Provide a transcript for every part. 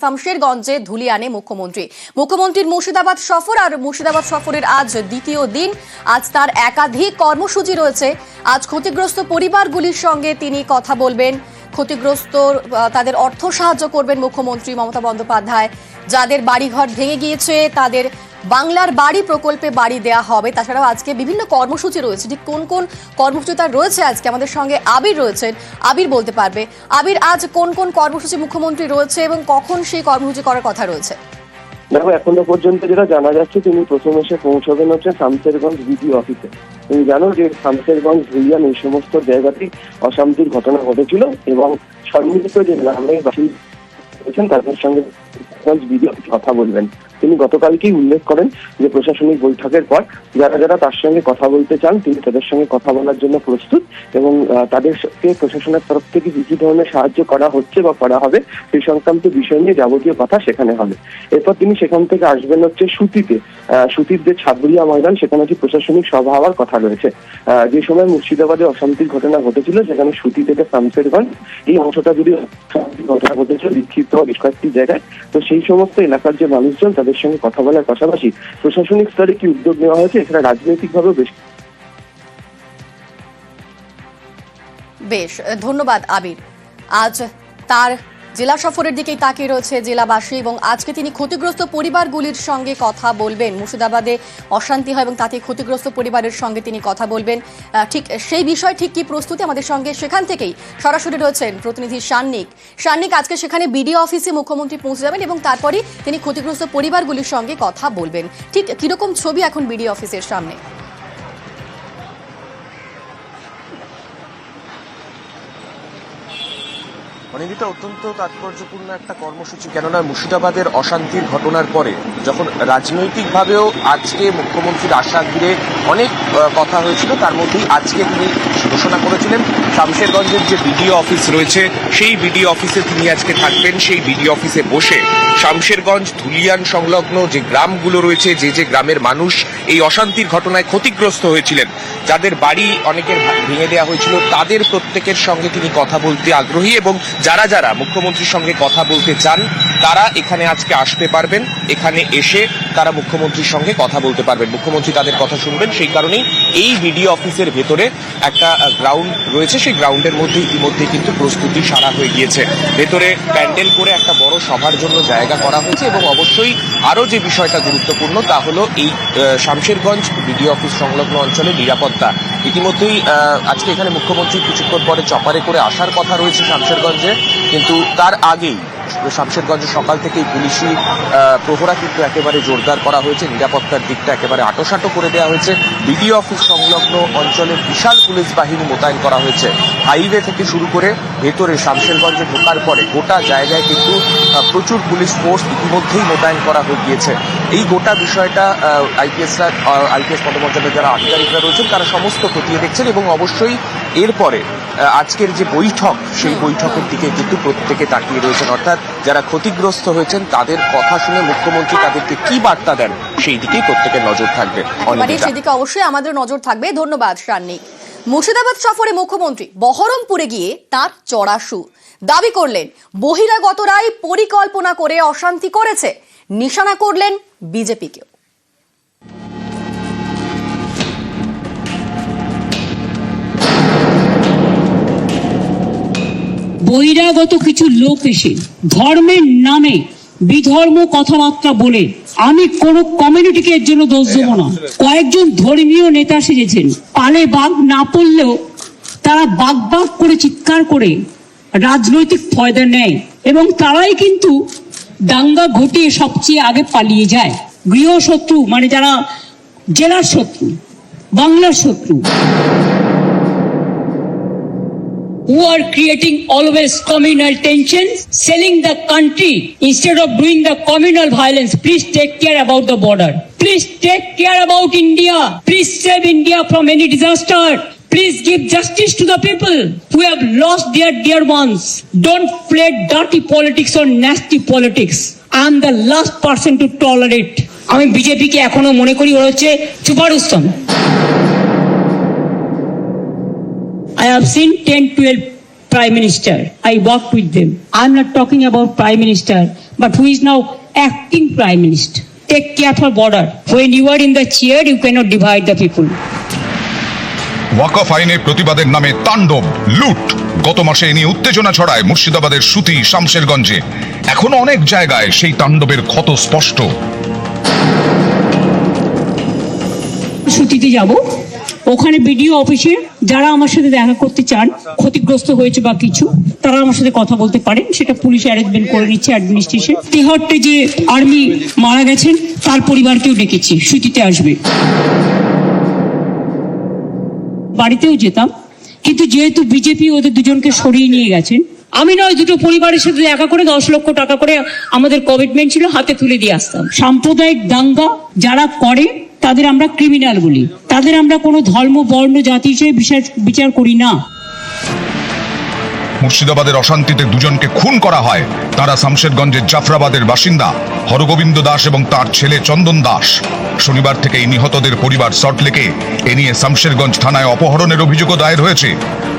শামশেরগঞ্জে ধুলিয়ানে মুখ্যমন্ত্রী। মুখ্যমন্ত্রীর মুর্শিদাবাদ সফর আর মুর্শিদাবাদ সফরের আজ দ্বিতীয় দিন। আজ তার একাধিক কর্মসূচি রয়েছে। আজ ক্ষতিগ্রস্ত পরিবারগুলির সঙ্গে তিনি কথা বলবেন। ক্ষতিগ্রস্ত তাদের অর্থ সাহায্য করবেন মুখ্যমন্ত্রী মমতা বন্দ্যোপাধ্যায়। যাদের বাড়িঘর ভেঙে গিয়েছে, তাদের বাংলার বাড়ি প্রকল্পে বাড়ি দেয়া হবে। তাছাড়াও আজকে বিভিন্ন কর্মসূচি রয়েছে। ঠিক কোন কোন কর্মসূচি তার রয়েছে আজকে? আমাদের সঙ্গে আবির রয়েছেন। আবির বলতে পারবে। আবির, আজ কোন কোন কর্মসূচি মুখ্যমন্ত্রী রয়েছে এবং কখন সেই কর্মসূচি করার কথা রয়েছে? দেখো, এখনও পর্যন্ত যেটা জানা যাচ্ছে, তিনি প্রথম এসে পৌঁছবেন হচ্ছে শামসেরগঞ্জ বিডি অফিসে। তুমি জানো যে শামসেরগঞ্জ ধুলিয়ান এই সমস্ত জায়গাতেই অশান্তির ঘটনা ঘটেছিল এবং সম্মিলিত যে গ্রামের বাসিন্দা তাদের সঙ্গে কথা বলবেন। তিনি গতকালকেই উল্লেখ করেন যে প্রশাসনিক বৈঠকের পর যারা যারা তার সঙ্গে কথা বলতে চান, তিনি তাদের সঙ্গে কথা বলার জন্য প্রস্তুত এবং তাদেরকে প্রশাসনের তরফ থেকে কি কি ধরনের সাহায্য করা হচ্ছে বা করা হবে সেই সংক্রান্ত বিষয় নিয়ে যাবতীয় কথা সেখানে হবে। এরপর তিনি সেখান থেকে আসবেন হচ্ছে সুতিতে। সুতির যে ছাবরিয়া ময়দান, সেখানে কি প্রশাসনিক সভা হওয়ার কথা রয়েছে। যে সময় মুর্শিদাবাদে অশান্তির ঘটনা ঘটেছিল, সেখানে সুতি থেকে শামসেরগঞ্জ এই অংশটা যদি ঘটনা ঘটেছিল, বিক্ষিপ্ত বেশ কয়েকটি জায়গায়, তো সেই সমস্ত এলাকার যে মানুষজন, তাদের সঙ্গে কথা বলার পাশাপাশি প্রশাসনিক স্তরে কি উদ্যোগ নেওয়া হয়েছে এখানে রাজনৈতিকভাবেও বেশ বেশ, ধন্যবাদ আবির। আজ তার জেলা সফরের দিকেই তাকিয়ে রয়েছে জেলাবাসী এবং আজকে তিনি ক্ষতিগ্রস্ত পরিবারগুলির সঙ্গে কথা বলবেন। মুর্শিদাবাদে অশান্তি হয় এবং তাতে ক্ষতিগ্রস্ত পরিবারের সঙ্গে তিনি কথা বলবেন। ঠিক সেই বিষয় ঠিক কি প্রস্তুতি আমাদের সঙ্গে? সেখান থেকেই সরাসরি রয়েছেন প্রতিনিধি সান্নিক। সান্নিক, আজকে সেখানে বিডিও অফিসে মুখ্যমন্ত্রী পৌঁছে যাবেন এবং তারপরই তিনি ক্ষতিগ্রস্ত পরিবারগুলির সঙ্গে কথা বলবেন। ঠিক কীরকম ছবি এখন বিডিও অফিসের সামনে? অনিন্দিতা, অত্যন্ত তাৎপর্যপূর্ণ একটা কর্মসূচি। কেননা, মুর্শিদাবাদের অশান্তির ঘটনার পরে যখন রাজনৈতিকভাবেও আজকে মুখ্যমন্ত্রীর আশা ঘিরে অনেক কথা হয়েছিল, তার মধ্যেই আজকে তিনি ঘোষণা করেছিলেন, শামশেরগঞ্জের যে বিডিও অফিস রয়েছে, সেই বিডিও অফিসে তিনি আজকে থাকবেন। সেই বিডিও অফিসে বসে শামশেরগঞ্জ ধুলিয়ান সংলগ্ন যে গ্রামগুলো রয়েছে, যে যে গ্রামের মানুষ এই অশান্তির ঘটনায় ক্ষতিগ্রস্ত হয়েছিলেন, যাদের বাড়ি অনেকের ভেঙে দেওয়া হয়েছিল, তাদের প্রত্যেকের সঙ্গে তিনি কথা বলতে আগ্রহী এবং যারা যারা মুখ্যমন্ত্রীর সঙ্গে কথা বলতে চান, তারা এখানে আজকে আসতে পারবেন। এখানে এসে তারা মুখ্যমন্ত্রীর সঙ্গে কথা বলতে পারবেন। মুখ্যমন্ত্রী তাদের কথা শুনবেন। সেই কারণেই এই বিডিও অফিসের ভেতরে একটা গ্রাউন্ড রয়েছে। সেই গ্রাউন্ডের মধ্যে ইতিমধ্যে কিন্তু প্রস্তুতি সারা হয়ে গিয়েছে। ভেতরে প্যান্ডেল করে একটা বড় সভার জন্য জায়গা করা হয়েছে এবং অবশ্যই আরও যে বিষয়টা গুরুত্বপূর্ণ তা হলো এই শামশেরগঞ্জ বিডিও অফিস সংলগ্ন অঞ্চলে নিরাপত্তা। ইতিমধ্যেই আজকে এখানে মুখ্যমন্ত্রী কিছুক্ষণ পরে চপারে করে আসার কথা রয়েছে শামশেরগঞ্জে, কিন্তু তার আগেই শামশেরগঞ্জে সকাল থেকেই পুলিশি প্রহরা কিন্তু একেবারে জোরদার করা হয়েছে। নিরাপত্তার দিকটা একেবারে আটোসাটো করে দেওয়া হয়েছে। বিডিও অফিস সংলগ্ন অঞ্চলে বিশাল পুলিশ বাহিনী মোতায়েন করা হয়েছে। হাইওয়ে থেকে শুরু করে ভেতরে শামশেরগঞ্জে ঢোকার পরে গোটা জায়গায় কিন্তু প্রচুর পুলিশ ফোর্স ইতিমধ্যেই মোতায়েন করা হয়ে গিয়েছে। এই গোটা বিষয়টা আইপিএসরা আইপিএস পদমর্যাদার যারা আধিকারিকরা রয়েছেন, তারা সমস্ত খতিয়ে দেখছেন এবং অবশ্যই এরপরে আজকের যে বৈঠক সেই বৈঠকের দিকে কিন্তু প্রত্যেকে তাকিয়ে রয়েছেন। অর্থাৎ যারা ক্ষতিগ্রস্ত হয়েছেন তাদের কথা শুনে মুখ্যমন্ত্রী তাদেরকে কি বার্তা দেন সেই দিকেই প্রত্যেকের নজর থাকবে। সেদিকে অবশ্যই আমাদের নজর থাকবে। ধন্যবাদ সান্নিক মুর্শিদাবাদ সফরে মুখ্যমন্ত্রী বহরমপুরে গিয়ে তার চড়া সুর। দাবি করলেন বহিরাগতরাই পরিকল্পনা করে অশান্তি করেছে। নিশানা করলেন বিজেপিকেও। বহিরাগত কিছু লোক এসে ধর্মের নামে বিধর্ম কথাবার্তা বলে, আমি কোন কমিউনিটিকে এর জন্য দোষ দেবো না। কয়েকজন ধর্মীয় নেতা সেজেছেন। পালে বাঘ না পড়লেও তারা বাঘ বাঘ করে চিৎকার করে রাজনৈতিক ফয়দা নেয় এবং তারাই কিন্তু দাঙ্গা ঘটিয়ে সবচেয়ে আগে পালিয়ে যায়। গৃহশত্রু মানে যারা জেলার শত্রু, বাংলার শত্রু। Who are creating always communal tensions, selling the country instead of doing the communal violence. Please take care about the border. Please take care about India. Please save India from any disaster. Please give justice to the people who have lost their dear ones. Don't play dirty politics or nasty politics. I am the last person to tolerate. আমি বিজেপিকে এখনও মনে করি ওরা হচ্ছে সুপারুস্তম I have seen 10, 12 prime minister. I worked with them. I'm not talking about prime minister. but who is now acting prime minister. Take care for border. When you are in the chair, you cannot divide the people. ওয়াকফ আইনে প্রতিবাদের নামে তাণ্ডব লুট গত মাসে এ নিয়ে উত্তেজনা ছড়ায় মুর্শিদাবাদের সুতি শামশেরগঞ্জে এখনও অনেক জায়গায় সেই তাণ্ডবের ক্ষত স্পষ্ট ছুটিতে যাব। ওখানে বিডিও অফিসে যারা আমার সাথে দেখা করতে চান, ক্ষতিগ্রস্ত হয়েছে বা কিছু, তারা আমার সাথে কথা বলতে পারেন। সেটা পুলিশ অ্যারেঞ্জমেন্ট করে নিচ্ছে অ্যাডমিনিস্ট্রেশন তেহট্টে যে আর্মি মারা গেছেন, তার পরিবারকেও ডেকেছি। ছুটিতে আসবে। বাড়িতেও যেতাম। কিন্তু যেহেতু বিজেপি ওদের দুজনকে সরিয়ে নিয়ে গেছেন, আমি নয়, দুটো পরিবারের সাথে দেখা করে দশ লক্ষ টাকা করে আমাদের কমিটমেন্ট ছিল, হাতে তুলে দিয়ে আসতাম। সাম্প্রদায়িক দাঙ্গা যারা করে তাদের আমরা ক্রিমিনাল বলি। তাদের আমরা কোনো ধর্ম, বর্ণ, জাতি হিসেবে বিচার বিচার করি না। মুর্শিদাবাদের অশান্তিতে দুজনকে খুন করা হয়। তারা শামশেরগঞ্জের জাফরাবাদের বাসিন্দা, হরগোবিন্দ দাস এবং তার ছেলে চন্দন দাস। শনিবার থেকে এই নিহতদের পরিবার সল্টলেকে এ নিয়ে শামশেরগঞ্জ থানায় অপহরণের অভিযোগও দায়ের হয়েছে।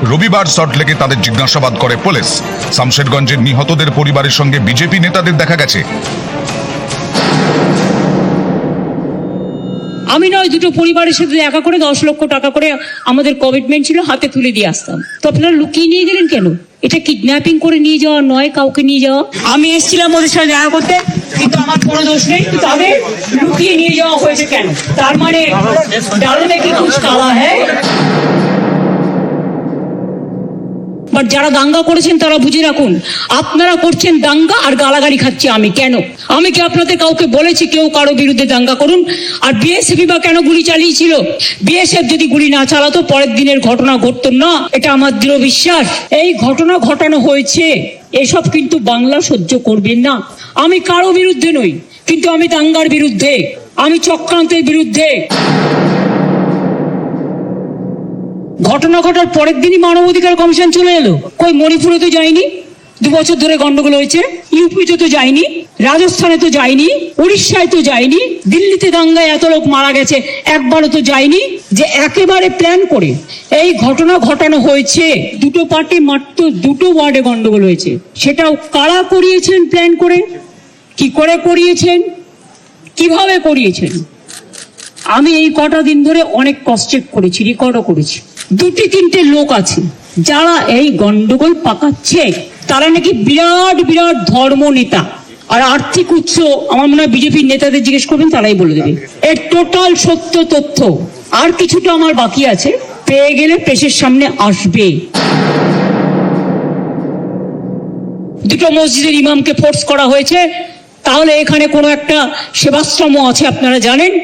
রবিবার সল্টলেকে তাদের জিজ্ঞাসাবাদ করে পুলিশ। শামশেরগঞ্জের নিহতদের পরিবারের সঙ্গে বিজেপি নেতাদের দেখা গেছে। আমি নয়, দুটো পরিবারের সাথে দেখা করে দশ লক্ষ টাকা করে আমাদের কমিটমেন্ট ছিল, হাতে তুলে দিয়ে আসতাম। তো আপনারা লুকিয়ে নিয়ে গেলেন কেন? এটা কিডন্যাপিং করে নিয়ে যাওয়া নয়, কাউকে নিয়ে যাওয়া? আমি এসেছিলাম ওদের সাথে দেখা করতে, কিন্তু আমার কোনো দোষ নেই তাদের লুকিয়ে নিয়ে যাওয়া হয়েছে কেন? তার মানে কি কালা হ্যাঁ? বাট যারা দাঙ্গা করেছেন তারা বুঝে রাখুন, আপনারা করছেন দাঙ্গা আর গালাগালি খাচ্ছি আমি। কেন? আমি কি আপনাদের কাউকে বলেছি কেউ কারও বিরুদ্ধে দাঙ্গা করুন? আর বিএসএফ বা কেন গুলি চালিয়েছিল? বিএসএফ যদি গুলি না চালাতো, পরের দিনের ঘটনা ঘটতো না। এটা আমার দৃঢ় বিশ্বাস। এই ঘটনা ঘটানো হয়েছে। এসব কিন্তু বাংলা সহ্য করবেন না। আমি কারও বিরুদ্ধে নই, কিন্তু আমি দাঙ্গার বিরুদ্ধে। আমি চক্রান্তের বিরুদ্ধে। ঘটনা ঘটার পরের দিনই মানবাধিকার কমিশন চলে এলো। কই, মণিপুরে তো যায়নি? দু বছর ধরে গন্ডগোল হয়েছে। ইউপিতে তো যায়নি, রাজস্থানে তো যায়নি, উড়িষ্যায় তো যায়নি, দিল্লিতে দাঙ্গায় এত লোক মারা গেছে, একবারও তো যায়নি, যে একেবারে প্ল্যান করে এই ঘটনা ঘটানো হয়েছে। দুটো পার্টি মাত্র দুটো ওয়ার্ডে গন্ডগোল হয়েছে। সেটাও কারা করিয়েছেন প্ল্যান করে? কি করে করিয়েছেন? কীভাবে করিয়েছেন? আমি এই কটা দিন ধরে অনেক চেক করেছি রেকর্ডও করেছি। দুটি তিনটে লোক আছে। যারা এই গন্ডগোল পাকাচ্ছে, তারা নাকি বিরাট বিরাট ধর্ম নেতা। আর আর্থিক উৎস, আমার মনে হয় বিজেপির নেতাদের জিজ্ঞেস করবেন, তারাই বলে দেবে। এর টোটাল সত্য তথ্য। আর কিছুটা আমার বাকি আছে। পেয়ে গেলে পেশের সামনে আসবে। দুটো মসজিদের ইমামকে ফোর্স করা হয়েছে। তাহলে এখানে কোনো একটা সেবাশ্রম আছে, আপনারা জানেন।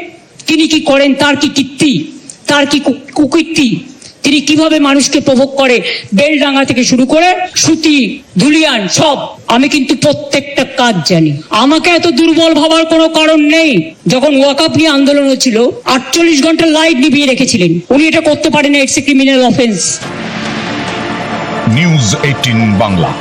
তিনি কি করেন, তার কি কীর্তি? তার কি কু- কুকীর্তি? তিনি কীভাবে মানুষকে প্রভোগ করে? বেলডাঙ্গা থেকে শুরু করে সুতি, ধুলিয়ান, সব। আমি কিন্তু প্রত্যেকটা কাজ জানি। আমাকে এত দুর্বল ভাবার কোনো কারণ নেই। যখন ওয়াকাপ নিয়ে আন্দোলন হচ্ছিল, আটচল্লিশ ঘণ্টা লাইট নিভিয়ে রেখেছিলেন। উনি এটা করতে পারেন it's a criminal offence. News eighteen Bangla.